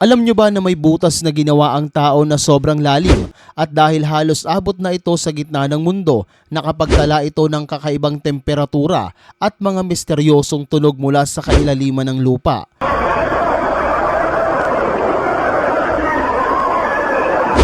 Alam nyo ba na may butas na ginawa ang tao na sobrang lalim at dahil halos abot na ito sa gitna ng mundo, nakapagtala ito ng kakaibang temperatura at mga misteryosong tunog mula sa kailaliman ng lupa.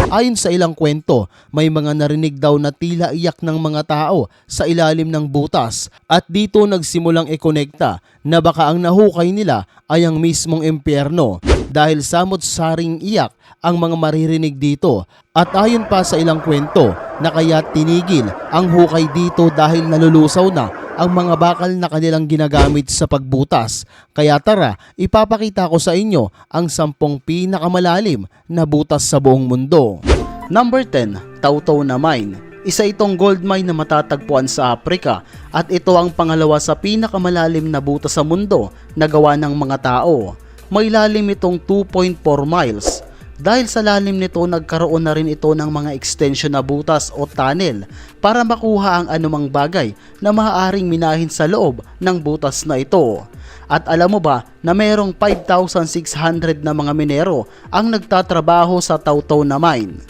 Ayon sa ilang kwento, may mga narinig daw na tila iyak ng mga tao sa ilalim ng butas at dito nagsimulang ikonekta na baka ang nahukay nila ay ang mismong impyerno. Dahil samot-saring iyak ang mga maririnig dito at ayon pa sa ilang kwento na kaya tinigil ang hukay dito dahil nalulusaw na ang mga bakal na kanilang ginagamit sa pagbutas. Kaya tara, ipapakita ko sa inyo ang sampung pinakamalalim na butas sa buong mundo. Number 10, Tautaw na Mine. Isa itong gold mine na matatagpuan sa Africa at ito ang pangalawa sa pinakamalalim na butas sa mundo na gawa ng mga tao. May lalim itong 2.4 miles. Dahil sa lalim nito, nagkaroon na rin ito ng mga extension na butas o tunnel para makuha ang anumang bagay na maaaring minahin sa loob ng butas na ito. At alam mo ba na mayroong 5,600 na mga minero ang nagtatrabaho sa Tautaw na mine?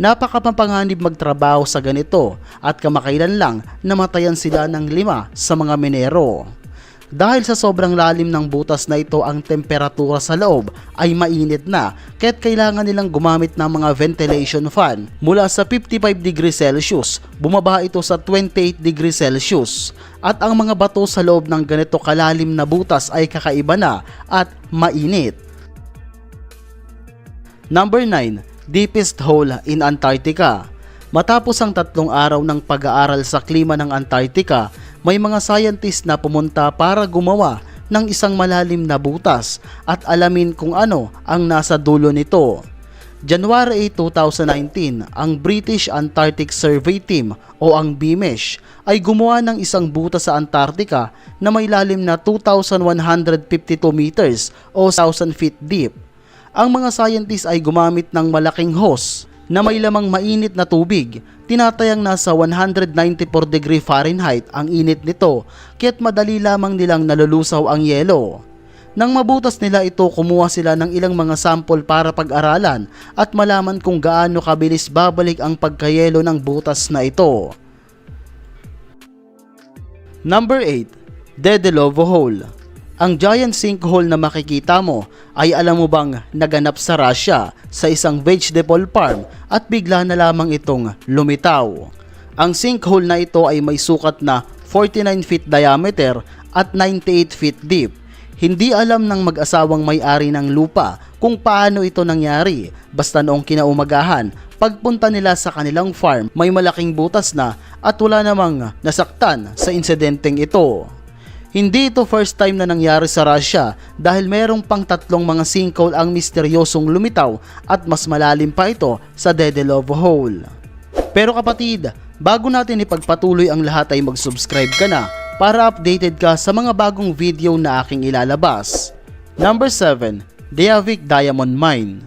Napakapapanganib magtrabaho sa ganito at kamakailan lang namatayan sila ng lima sa mga minero. Dahil sa sobrang lalim ng butas na ito ang temperatura sa loob ay mainit na kaya't kailangan nilang gumamit ng mga ventilation fan. Mula sa 55 degrees Celsius, bumaba ito sa 28 degrees Celsius. At ang mga bato sa loob ng ganito kalalim na butas ay kakaiba na at mainit. Number 9, deepest hole in Antarctica. Matapos ang tatlong araw ng pag-aaral sa klima ng Antarctica, may mga scientist na pumunta para gumawa ng isang malalim na butas at alamin kung ano ang nasa dulo nito. January 8, 2019, ang British Antarctic Survey Team o ang BMESH ay gumawa ng isang butas sa Antarctica na may lalim na 2,152 meters o 1,000 feet deep. Ang mga scientists ay gumamit ng malaking hose na may lamang mainit na tubig. Tinatayang nasa 194 degree Fahrenheit ang init nito, kaya't madali lamang nilang nalulusaw ang yelo. Nang mabutas nila ito, kumuha sila ng ilang mga sample para pag-aralan at malaman kung gaano kabilis babalik ang pagkayelo ng butas na ito. Number 8. Dedelovo Hole Ang giant sinkhole na makikita mo ay alam mo bang naganap sa Russia sa isang vegetable farm at bigla na lamang itong lumitaw. Ang sinkhole na ito ay may sukat na 49 feet diameter at 98 feet deep. Hindi alam ng mag-asawang may-ari ng lupa kung paano ito nangyari. Basta noong kinaumagahan, pagpunta nila sa kanilang farm, may malaking butas na at wala namang nasaktan sa insidenteng ito. Hindi ito first time na nangyari sa Russia dahil merong pang tatlong mga sinkhole ang misteryosong lumitaw at mas malalim pa ito sa Dedelovo Hole. Pero kapatid, bago natin ipagpatuloy ang lahat ay mag-subscribe ka na para updated ka sa mga bagong video na aking ilalabas. Number 7. Diavik Diamond Mine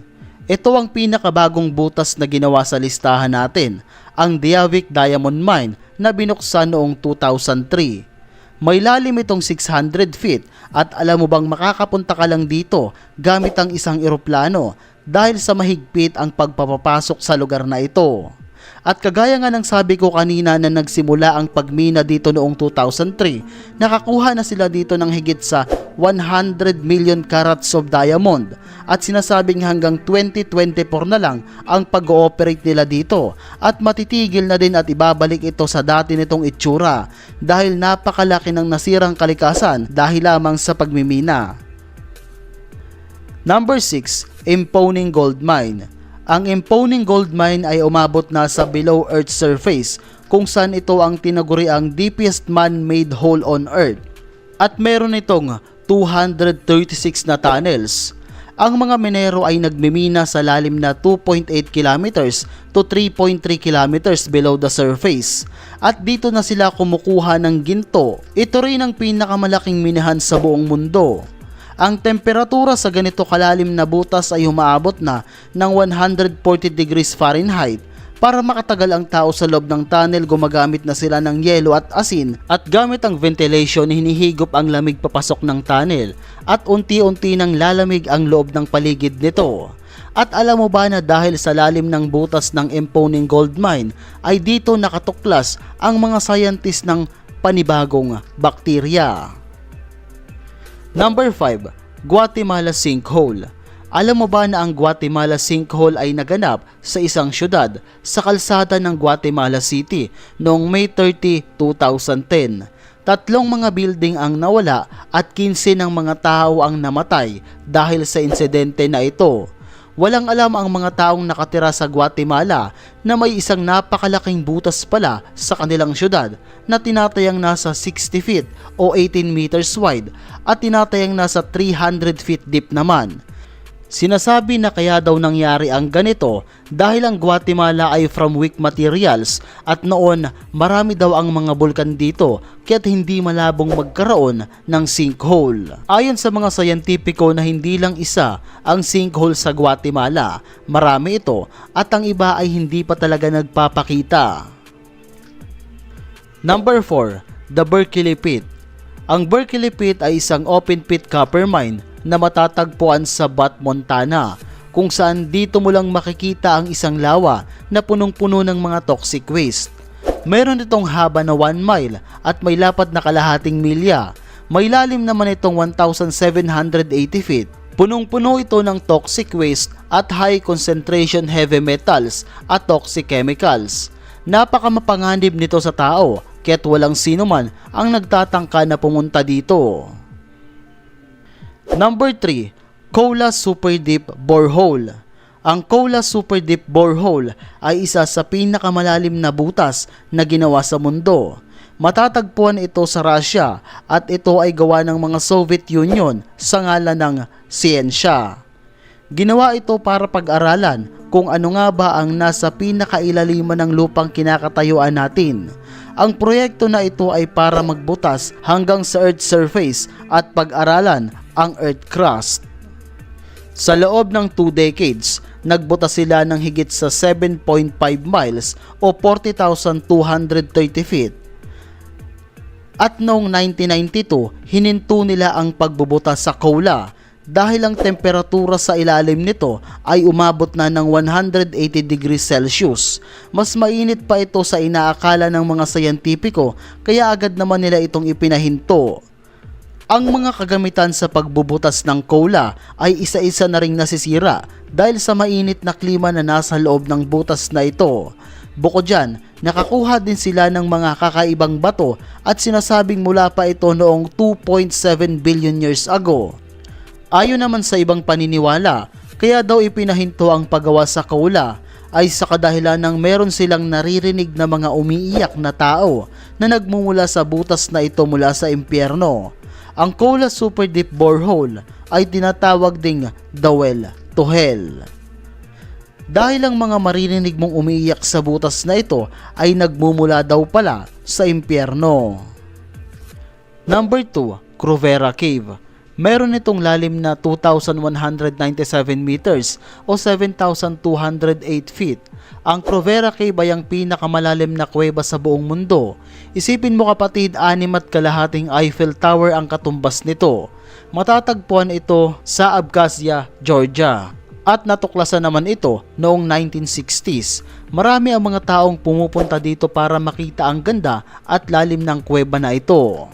Ito ang pinakabagong butas na ginawa sa listahan natin, ang Diavik Diamond Mine na binuksan noong 2003. May lalim itong 600 feet at alam mo bang makakapunta ka lang dito gamit ang isang eroplano dahil sa mahigpit ang pagpapapasok sa lugar na ito. At kagaya nga ng sabi ko kanina na nagsimula ang pagmina dito noong 2003, nakakuha na sila dito ng higit sa 100 million carats of diamond at sinasabing hanggang 2024 na lang ang pag-ooperate nila dito at matitigil na din at ibabalik ito sa dati nitong itsura dahil napakalaki ng nasirang kalikasan dahil lamang sa pagmimina. Number 6, Imponing Gold Mine. Ang Imponing Gold Mine ay umabot na sa below earth surface kung saan ito ang tinaguri ang deepest man-made hole on earth. At meron itong 236 na tunnels. Ang mga minero ay nagmimina sa lalim na 2.8 kilometers to 3.3 kilometers below the surface. At dito na sila kumukuha ng ginto. Ito rin ang pinakamalaking minahan sa buong mundo. Ang temperatura sa ganito kalalim na butas ay umaabot na ng 140 degrees Fahrenheit. Para makatagal ang tao sa loob ng tunnel, gumagamit na sila ng yelo at asin at gamit ang ventilation, hinihigop ang lamig papasok ng tunnel at unti-unti nang lalamig ang loob ng paligid nito. At alam mo ba na dahil sa lalim ng butas ng imponing gold mine ay dito nakatuklas ang mga scientist ng panibagong bakterya. Number 5, Guatemala Sinkhole. Alam mo ba na ang Guatemala Sinkhole ay naganap sa isang syudad sa kalsada ng Guatemala City noong May 30, 2010? Tatlong mga building ang nawala at 15 ng mga tao ang namatay dahil sa insidente na ito. Walang alam ang mga taong nakatira sa Guatemala na may isang napakalaking butas pala sa kanilang syudad na tinatayang nasa 60 feet o 18 meters wide at tinatayang nasa 300 feet deep naman. Sinasabi na kaya daw nangyari ang ganito dahil ang Guatemala ay from weak materials at noon marami daw ang mga bulkan dito kaya't hindi malabong magkaroon ng sinkhole. Ayon sa mga sayantipiko na hindi lang isa ang sinkhole sa Guatemala, marami ito at ang iba ay hindi pa talaga nagpapakita. Number 4, the Berkeley Pit. Ang Berkeley Pit ay isang open pit copper mine na matatagpuan sa Bat, Montana, kung saan dito mo lang makikita ang isang lawa na punong-puno ng mga toxic waste. Meron itong haba na 1 mile at may lapad na kalahating milya. May lalim naman itong 1,780 feet. Punong-puno ito ng toxic waste at high concentration heavy metals at toxic chemicals. Napakamapanganib nito sa tao, kaya't walang sino man ang nagtatangka na pumunta dito. Number 3, Kola Super Deep Borehole. Ang Kola Super Deep Borehole ay isa sa pinakamalalim na butas na ginawa sa mundo. Matatagpuan ito sa Russia at ito ay gawa ng mga Soviet Union sa ngalan ng siyensya. Ginawa ito para pag-aralan kung ano nga ba ang nasa pinakailaliman ng lupang kinakatayuan natin. Ang proyekto na ito ay para magbutas hanggang sa Earth's surface at pag-aralan ang Earth crust. Sa loob ng 2 decades, nagbuta sila ng higit sa 7.5 miles o 40,230 feet. At noong 1992, hininto nila ang pagbubuta sa Kola dahil ang temperatura sa ilalim nito ay umabot na ng 180 degrees Celsius. Mas mainit pa ito sa inaakala ng mga sayantipiko kaya agad naman nila itong ipinahinto. Ang mga kagamitan sa pagbubutas ng cola ay isa-isa na ring nasisira dahil sa mainit na klima na nasa loob ng butas na ito. Bukod dyan, nakakuha din sila ng mga kakaibang bato at sinasabing mula pa ito noong 2.7 billion years ago. Ayon naman sa ibang paniniwala, kaya daw ipinahinto ang paggawa sa kaula ay sa kadahilan ng meron silang naririnig na mga umiiyak na tao na nagmumula sa butas na ito mula sa impyerno. Ang Kola Super Deep Borehole ay tinatawag ding The Well to Hell. Dahil ang mga maririnig mong umiiyak sa butas na ito ay nagmumula daw pala sa impyerno. Number 2, Cruvera Cave. Meron itong lalim na 2,197 meters o 7,208 feet. Ang Cruvera Cave ay ang pinakamalalim na kuweba sa buong mundo. Isipin mo kapatid, anim at kalahating Eiffel Tower ang katumbas nito. Matatagpuan ito sa Abkhazia, Georgia. At natuklasan naman ito noong 1960s. Marami ang mga taong pumupunta dito para makita ang ganda at lalim ng kuweba na ito.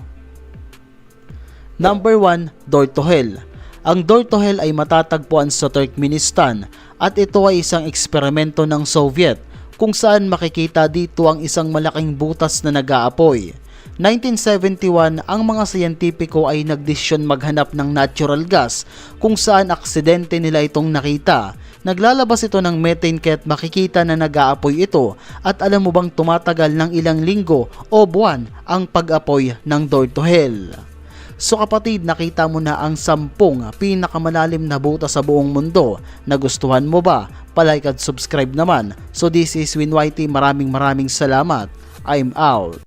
Number 1, Dortohel. Ang Dortohel ay matatagpuan sa Turkmenistan at ito ay isang eksperimento ng Soviet kung saan makikita dito ang isang malaking butas na nag-aapoy. 1971, ang mga siyentipiko ay nagdesisyon maghanap ng natural gas kung saan aksidente nila itong nakita. Naglalabas ito ng methane kaya't makikita na nag-aapoy ito at alam mo bang tumatagal ng ilang linggo o buwan ang pag-apoy ng Dortohel. So kapatid, nakita mo na ang sampung pinakamalalim na butas sa buong mundo. Nagustuhan mo ba? Palike at subscribe naman. So this is Win Whitey. Maraming maraming salamat. I'm out.